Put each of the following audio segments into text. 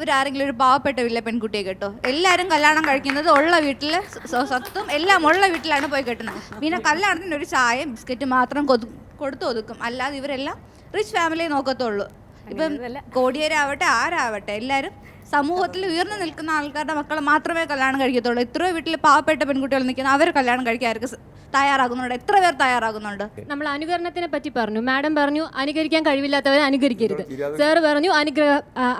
ഇവരാരെങ്കിലും ഒരു പാവപ്പെട്ട വീട്ടിലെ പെൺകുട്ടിയെ കേട്ടോ. എല്ലാവരും കല്യാണം കഴിക്കുന്നത് ഉള്ള വീട്ടിൽ സ്വത്തും എല്ലാം ഉള്ള വീട്ടിലാണ് പോയി കെട്ടുന്നത്. പിന്നെ കല്യാണത്തിന് ഒരു ചായയും ബിസ്ക്കറ്റ് മാത്രം കൊതു- കൊടുത്തു ഒതുക്കും. അല്ലാതെ ഇവരെല്ലാം റിച്ച് ഫാമിലിയെ നോക്കത്തുള്ളൂ. ഇപ്പം കോടിയേരാവട്ടെ ആരാവട്ടെ എല്ലാവരും സമൂഹത്തിൽ ഉയർന്നു നിൽക്കുന്ന ആൾക്കാരുടെ മക്കളെ മാത്രമേ കല്യാണം കഴിക്കത്തുള്ളൂ. എത്രയോ വീട്ടിൽ പാവപ്പെട്ട പെൺകുട്ടികൾ നിൽക്കുന്ന അവർ കല്യാണം കഴിക്കാൻ അവർക്ക് തയ്യാറാകുന്നുണ്ട്. എത്ര പേർ തയ്യാറാകുന്നുണ്ട്? നമ്മൾ അനുകരണത്തിനെ പറ്റി പറഞ്ഞു. മാഡം പറഞ്ഞു അനുകരിക്കാൻ കഴിവില്ലാത്തവരെ അനുകരിക്കരുത്. സാർ പറഞ്ഞു അനുഗ്രഹ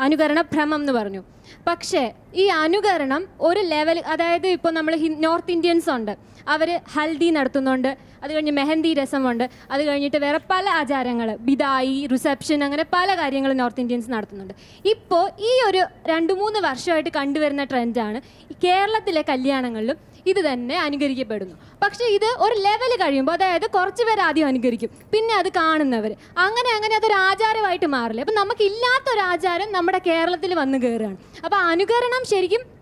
അനുകരണ ഭ്രമം എന്ന് പറഞ്ഞു. പക്ഷേ ഈ അനുകരണം ഒരു ലെവൽ അതായത് ഇപ്പോൾ നമ്മൾ നോർത്ത് ഇന്ത്യൻസ് ഉണ്ട്. അവർ ഹൽദി നടത്തുന്നുണ്ട്. അത് കഴിഞ്ഞ് മെഹന്തി രസമുണ്ട്. അത് കഴിഞ്ഞിട്ട് വേറെ പല ആചാരങ്ങൾ ബിദായി റിസപ്ഷൻ അങ്ങനെ പല കാര്യങ്ങളും നോർത്ത് ഇന്ത്യൻസ് നടത്തുന്നുണ്ട്. ഇപ്പോൾ ഈ ഒരു രണ്ട് മൂന്ന് വർഷമായിട്ട് കണ്ടുവരുന്ന ട്രെൻഡാണ് കേരളത്തിലെ കല്യാണങ്ങളിലും ഇത് തന്നെ അനുകരിക്കപ്പെടുന്നു. പക്ഷേ ഇത് ഒരു ലെവൽ കഴിയുമ്പോൾ അതായത് കുറച്ച് പേർ ആദ്യം അനുകരിക്കും. പിന്നെ അത് കാണുന്നവർ അങ്ങനെ അങ്ങനെ അതൊരു ആചാരമായിട്ട് മാറില്ല? അപ്പം നമുക്കില്ലാത്തൊരാചാരം നമ്മുടെ കേരളത്തിൽ വന്ന് കയറുകയാണ് അപ്പോൾ അനുകരണം ശരിക്കും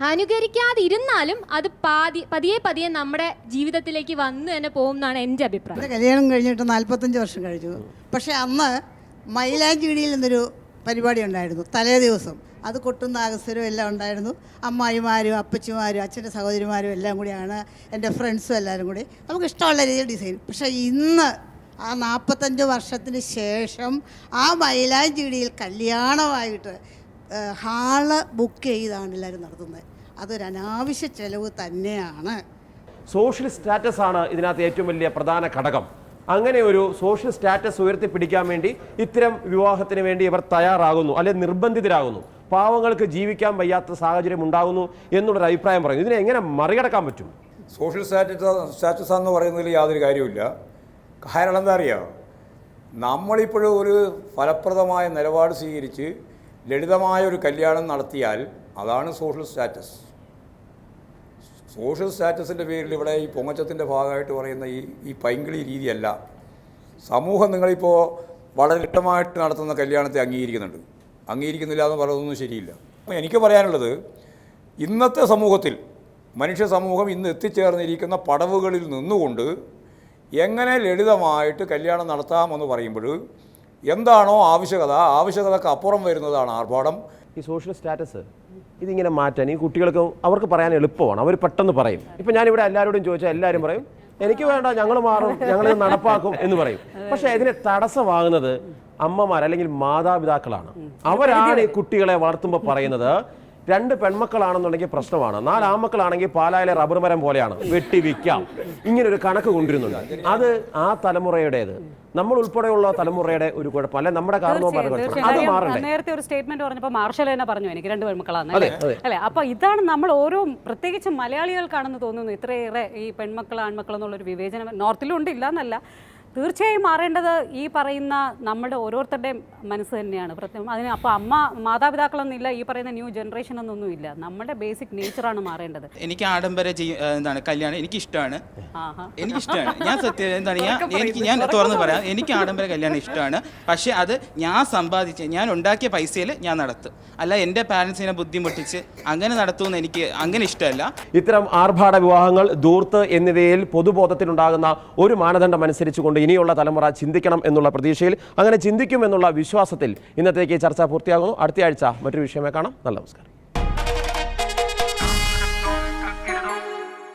അനുകരിക്കാതിരുന്നാലും അത് പാതി പതിയെ പതിയെ നമ്മുടെ ജീവിതത്തിലേക്ക് വന്ന് തന്നെ പോകും എന്നാണ് എന്റെ അഭിപ്രായം. കല്യാണം കഴിഞ്ഞിട്ട് നാൽപ്പത്തഞ്ച് വർഷം കഴിഞ്ഞു. പക്ഷേ അന്ന് മൈലാഞ്ചിടിയിൽ എന്നൊരു പരിപാടി ഉണ്ടായിരുന്നു തലേ ദിവസം. അത് കൊട്ടുന്ന അഗസ്വരം എല്ലാം ഉണ്ടായിരുന്നു. അമ്മായിമാരും അപ്പച്ചിമാരും അച്ഛന്റെ സഹോദരിമാരും എല്ലാം കൂടിയാണ് എന്റെ ഫ്രണ്ട്സും എല്ലാവരും കൂടി. നമുക്ക് ഇഷ്ടമുള്ള രീതിയിൽ ഡിസൈൻ. പക്ഷേ ഇന്ന് ആ നാൽപ്പത്തഞ്ച് വർഷത്തിന് ശേഷം ആ മൈലാഞ്ചിടിയിൽ കല്യാണമായിട്ട് ഹാൾ ബുക്ക് ചെയ്താണ് എല്ലാവരും നടത്തുന്നത്. അതൊരു അനാവശ്യ ചെലവ് തന്നെയാണ്. സോഷ്യൽ സ്റ്റാറ്റസ് ആണ് ഇതിനകത്ത് ഏറ്റവും വലിയ പ്രധാന ഘടകം. അങ്ങനെ ഒരു സോഷ്യൽ സ്റ്റാറ്റസ് ഉയർത്തിപ്പിടിക്കാൻ വേണ്ടി ഇത്തരം വിവാഹത്തിന് വേണ്ടി ഇവർ തയ്യാറാകുന്നു അല്ലെ നിർബന്ധിതരാകുന്നു. പാവങ്ങൾക്ക് ജീവിക്കാൻ വയ്യാത്ത സാഹചര്യം ഉണ്ടാകുന്നു എന്നുള്ളൊരു അഭിപ്രായം പറയുന്നു. ഇതിനെ എങ്ങനെ മറികടക്കാൻ പറ്റും? സോഷ്യൽ സ്റ്റാറ്റസ് സ്റ്റാറ്റസ് എന്ന് പറയുന്നതിൽ യാതൊരു കാര്യമില്ല കാരണം എന്താ അറിയാം? നമ്മളിപ്പോഴും ഒരു ഫലപ്രദമായ നിലപാട് സ്വീകരിച്ച് ലളിതമായ ഒരു കല്യാണം നടത്തിയാൽ അതാണ് സോഷ്യൽ സ്റ്റാറ്റസ് സോഷ്യൽ സ്റ്റാറ്റസിന്റെ പേരിൽ ഇവിടെ ഈ പൊങ്ങച്ചത്തിന്റെ ഭാഗമായിട്ട് പറയുന്ന ഈ ഈ പൈങ്കിളി രീതിയല്ല. സമൂഹം നിങ്ങളിപ്പോൾ വളരെ ഇഷ്ടമായിട്ട് നടത്തുന്ന കല്യാണത്തെ അംഗീകരിക്കുന്നുണ്ട്. അംഗീകരിക്കുന്നില്ല എന്ന് പറയുന്നതൊന്നും ശരിയില്ല. എനിക്ക് പറയാനുള്ളത് ഇന്നത്തെ സമൂഹത്തിൽ മനുഷ്യ സമൂഹം ഇന്ന് എത്തിച്ചേർന്നിരിക്കുന്ന പടവുകളിൽ നിന്നുകൊണ്ട് എങ്ങനെ ലളിതമായിട്ട് കല്യാണം നടത്താമെന്ന് പറയുമ്പോൾ എന്താണോ ആവശ്യകത ആവശ്യകതക്ക് അപ്പുറം വരുന്നതാണ് ആർഭാടം. ഈ സോഷ്യൽ സ്റ്റാറ്റസ് ഇതിങ്ങനെ മാറ്റാൻ ഈ കുട്ടികൾക്ക് അവർക്ക് പറയാൻ എളുപ്പമാണ്. അവർ പെട്ടെന്ന് പറയും. ഇപ്പം ഞാനിവിടെ എല്ലാവരോടും ചോദിച്ചാൽ എല്ലാവരും പറയും എനിക്ക് വേണ്ട ഞങ്ങൾ മാറും ഞങ്ങൾ ഇത് നടപ്പാക്കും എന്ന് പറയും. പക്ഷെ ഇതിനെ തടസ്സമാകുന്നത് അമ്മമാർ അല്ലെങ്കിൽ മാതാപിതാക്കളാണ്. അവരാണ് ഈ കുട്ടികളെ വളർത്തുമ്പോൾ പറയുന്നത് രണ്ട് പെൺമക്കളാണെന്നുണ്ടെങ്കിൽ പ്രശ്നമാണ്. നാല് ആമക്കളാണെങ്കിൽ പാലായിലെ റബ്ബർ മരം പോലെയാണ്. വെട്ടി വിൽക്കാം ഇങ്ങനെ ഒരു കണക്ക് കൊണ്ടിരുന്നുണ്ട് അത് ആ തലമുറയുടേത്. നമ്മൾ ഉൾപ്പെടെയുള്ള തലമുറയുടെ ഒരു കുഴപ്പം. അല്ലെ നമ്മുടെ നേരത്തെ ഒരു സ്റ്റേറ്റ്മെന്റ് പറഞ്ഞപ്പോൾ മാർഷൽ തന്നെ പറഞ്ഞു എനിക്ക് രണ്ട് പെൺമക്കളാണ്. അല്ലെ? അപ്പൊ ഇതാണ് നമ്മൾ ഓരോ പ്രത്യേകിച്ച് മലയാളികൾക്കാണെന്ന് തോന്നുന്നു ഇത്രയേറെ ഈ പെൺമക്കൾ ആൺമക്കൾ എന്നുള്ള ഒരു വിവേചനം നോർത്തിലും ഉണ്ട് ഇല്ല എന്നല്ല തീർച്ചയായും മാറേണ്ടത് ഈ പറയുന്ന നമ്മുടെ ഓരോരുത്തരുടെയും മനസ്സ് തന്നെയാണ്. പ്രത്യേകം അതിന് അപ്പോൾ അമ്മ മാതാപിതാക്കളൊന്നുമില്ല ഈ പറയുന്ന ന്യൂ ജനറേഷൻ ഒന്നൊന്നുമില്ല നമ്മുടെ ബേസിക് നേച്ചറാണ് മാറേണ്ടത്. എനിക്ക് ആഡംബര എന്താണ് കല്യാണം എനിക്ക് ഇഷ്ടമാണ് ആഹാ. എനിക്ക് ഇഷ്ടമാണ് ഞാൻ സത്യം എന്താണ് ഞാൻ എനിക്ക് ഞാൻ തുറന്ന് പറയാം. എനിക്ക് ആഡംബര കല്യാണം ഇഷ്ടമാണ്. പക്ഷേ അത് ഞാൻ സമ്പാദിച്ച് ഞാൻ ഉണ്ടാക്കിയ പൈസയിൽ ഞാൻ നടത്തും. അല്ല എന്റെ പാരൻസിനെ ബുദ്ധിമുട്ടിച്ച് അങ്ങനെ നടത്തുമെന്ന് എനിക്ക് അങ്ങനെ ഇഷ്ടമല്ല. ഇത്തരം ആർഭാട വിവാഹങ്ങൾ ദൂർത്ത് എന്നിവയിൽ പൊതുബോധത്തിനുണ്ടാകുന്ന ഒരു മാനദണ്ഡം അനുസരിച്ചുകൊണ്ട് ഇനിയുള്ള തലമുറ ചിന്തിക്കണം എന്നുള്ള പ്രതീക്ഷയിൽ അങ്ങനെ ചിന്തിക്കും എന്നുള്ള വിശ്വാസത്തിൽ ഇന്നത്തേക്ക് ചർച്ച പൂർത്തിയാകുന്നു. അടുത്തയാഴ്ച മറ്റൊരു വിഷയമേ കാണാം. നല്ല നമസ്കാരം.